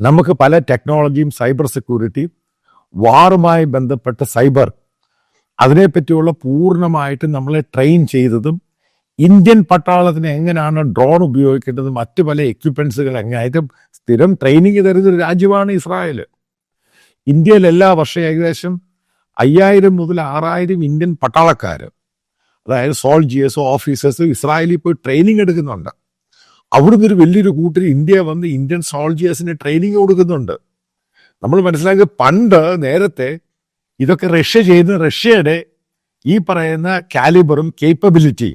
നമുക്ക് പല ടെക്നോളജിയും സൈബർ സെക്യൂരിറ്റിയും വാറുമായി ബന്ധപ്പെട്ട സൈബർ അതിനെപ്പറ്റിയുള്ള പൂർണമായിട്ട് നമ്മളെ ട്രെയിൻ ചെയ്തതും ഇന്ത്യൻ പട്ടാളത്തിന് എങ്ങനെയാണ് ഡ്രോൺ ഉപയോഗിക്കേണ്ടത് മറ്റു പല എക്യുപ്മെൻസുകൾ എങ്ങനെയായിട്ടും സ്ഥിരം ട്രെയിനിങ് തരുന്ന ഒരു രാജ്യമാണ് ഇസ്രായേൽ. ഇന്ത്യയിൽ എല്ലാ വർഷവും ഏകദേശം അയ്യായിരം മുതൽ ആറായിരം ഇന്ത്യൻ പട്ടാളക്കാർ അതായത് സോൾജിയേഴ്സും ഓഫീസേഴ്സും ഇസ്രായേലിൽ പോയി ട്രെയിനിങ് എടുക്കുന്നുണ്ട്. അവിടുന്ന് ഒരു വലിയൊരു കൂട്ടർ ഇന്ത്യ വന്ന് ഇന്ത്യൻ സോൾജിയേഴ്സിന് ട്രെയിനിങ് കൊടുക്കുന്നുണ്ട്. നമ്മൾ മനസ്സിലാക്കിയ പണ്ട് നേരത്തെ ഇതൊക്കെ റഷ്യ ചെയ്യുന്ന റഷ്യയുടെ ഈ പറയുന്ന കാലിബറും കേപ്പബിലിറ്റി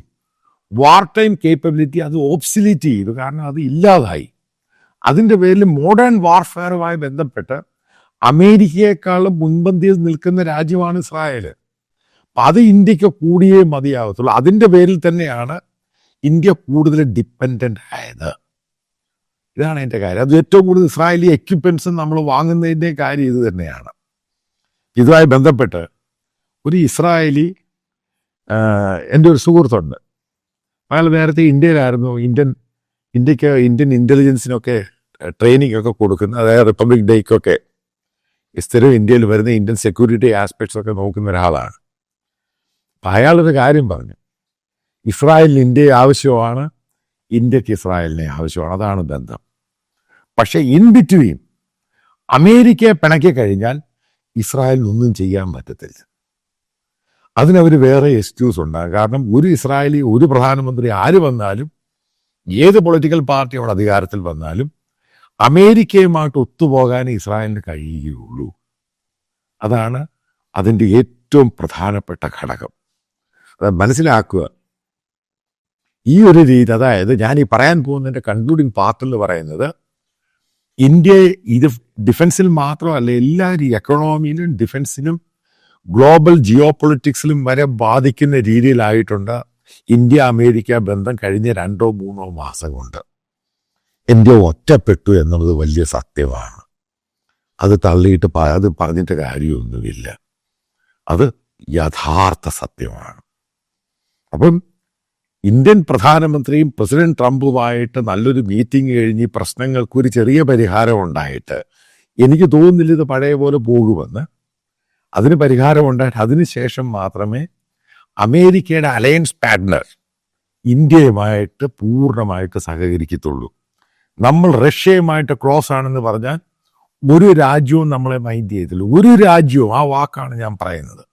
വാർ ടൈം കേപ്പബിലിറ്റി അത് ഓബ്സിലിറ്റി ചെയ്തു. കാരണം അത് ഇല്ലാതായി. അതിന്റെ പേരിൽ മോഡേൺ വാർഫെയറുമായി ബന്ധപ്പെട്ട് അമേരിക്കയെക്കാളും മുൻപന്തിയിൽ നിൽക്കുന്ന രാജ്യമാണ് ഇസ്രായേൽ അപ്പം അത് ഇന്ത്യയ്ക്ക് കൂടിയേ മതിയാകത്തുള്ളൂ അതിന്റെ പേരിൽ തന്നെയാണ് ഇന്ത്യ കൂടുതൽ ഡിപ്പെൻഡന്റ് ആയത്. ഇതാണ് എന്റെ കാര്യം. അത് ഏറ്റവും കൂടുതൽ ഇസ്രായേലി എക്യുപ്മെൻസ് നമ്മൾ വാങ്ങുന്നതിന്റെ കാര്യം ഇത് തന്നെയാണ്. ഇതുമായി ബന്ധപ്പെട്ട് ഒരു ഇസ്രായേലി എന്റെ ഒരു സുഹൃത്തുണ്ട്. അയാൾ നേരത്തെ ഇന്ത്യയിലായിരുന്നു. ഇന്ത്യൻ ഇന്ത്യയ്ക്ക് ഇന്ത്യൻ ഇന്റലിജൻസിനൊക്കെ ട്രെയിനിങ് ഒക്കെ കൊടുക്കുന്ന അതായത് റിപ്പബ്ലിക് ഡേക്കൊക്കെ സ്ഥിരം ഇന്ത്യയിൽ വരുന്ന ഇന്ത്യൻ സെക്യൂരിറ്റി ആസ്പെക്ട്സ് ഒക്കെ നോക്കുന്ന ഒരാളാണ്. അപ്പം അയാളൊരു കാര്യം പറഞ്ഞു. ഇസ്രായേലിന് ഇന്ത്യയെ ആവശ്യമാണ് ഇന്ത്യയ്ക്ക് ഇസ്രായേലിനെ ആവശ്യമാണ്. അതാണ് ബന്ധം. പക്ഷേ ഇൻ ബിറ്റ്വീൻ അമേരിക്കയെ പിണക്കി കഴിഞ്ഞാൽ ഇസ്രായേലിനൊന്നും ചെയ്യാൻ പറ്റത്തില്ല. അതിനവർ വേറെ എക്സ്ക്യൂസ് ഉണ്ടാകും. കാരണം ഒരു ഇസ്രായേലി ഒരു പ്രധാനമന്ത്രി ആര് വന്നാലും ഏത് പൊളിറ്റിക്കൽ പാർട്ടി അധികാരത്തിൽ വന്നാലും അമേരിക്കയുമായിട്ട് ഒത്തുപോകാൻ ഇസ്രായേലിന് കഴിയുകയുള്ളൂ. അതാണ് അതിന്റെ ഏറ്റവും പ്രധാനപ്പെട്ട ഘടകം. അത് മനസ്സിലാക്കുക ഈ ഒരു രീതി അതായത് ഞാൻ ഈ പറയാൻ പോകുന്നതിന്റെ കൺക്ലൂഡിങ് പാർട്ട് എന്ന് പറയുന്നത് ഇന്ത്യയെ ഇത് ഡിഫൻസിൽ മാത്രമല്ല എല്ലാ എക്കണോമിയിലും ഡിഫൻസിലും ഗ്ലോബൽ ജിയോ പൊളിറ്റിക്സിലും വരെ ബാധിക്കുന്ന രീതിയിലായിട്ടുണ്ട് ഇന്ത്യ അമേരിക്ക ബന്ധം കഴിഞ്ഞ രണ്ടോ മൂന്നോ മാസം കൊണ്ട് ഇന്ത്യ ഒറ്റപ്പെട്ടു എന്നുള്ളത് വലിയ സത്യമാണ്. അത് തള്ളിയിട്ട് അത് പറഞ്ഞിട്ട് കാര്യമൊന്നുമില്ല. അത് യഥാർത്ഥ സത്യമാണ്. അപ്പം ഇന്ത്യൻ പ്രധാനമന്ത്രിയും പ്രസിഡന്റ് ട്രംപുമായിട്ട് നല്ലൊരു മീറ്റിംഗ് കഴിഞ്ഞ് പ്രശ്നങ്ങൾക്ക് ഒരു ചെറിയ പരിഹാരം ഉണ്ടായിട്ട് എനിക്ക് തോന്നുന്നില്ല ഇത് പഴയ പോലെ പോകുമെന്ന്. അതിന് പരിഹാരം ഉണ്ടായിട്ട് അതിനുശേഷം മാത്രമേ അമേരിക്കയുടെ അലയൻസ് പാർട്ട്ണർ ഇന്ത്യയുമായിട്ട് പൂർണമായിട്ട് സഹകരിക്കത്തുള്ളൂ. നമ്മൾ റഷ്യയുമായിട്ട് ക്ലോസ് ആണെന്ന് പറഞ്ഞാൽ ഒരു രാജ്യവും നമ്മളെ മൈൻഡ് ചെയ്തില്ല ഒരു രാജ്യവും ആ വാക്കാണ് ഞാൻ പറയുന്നത്.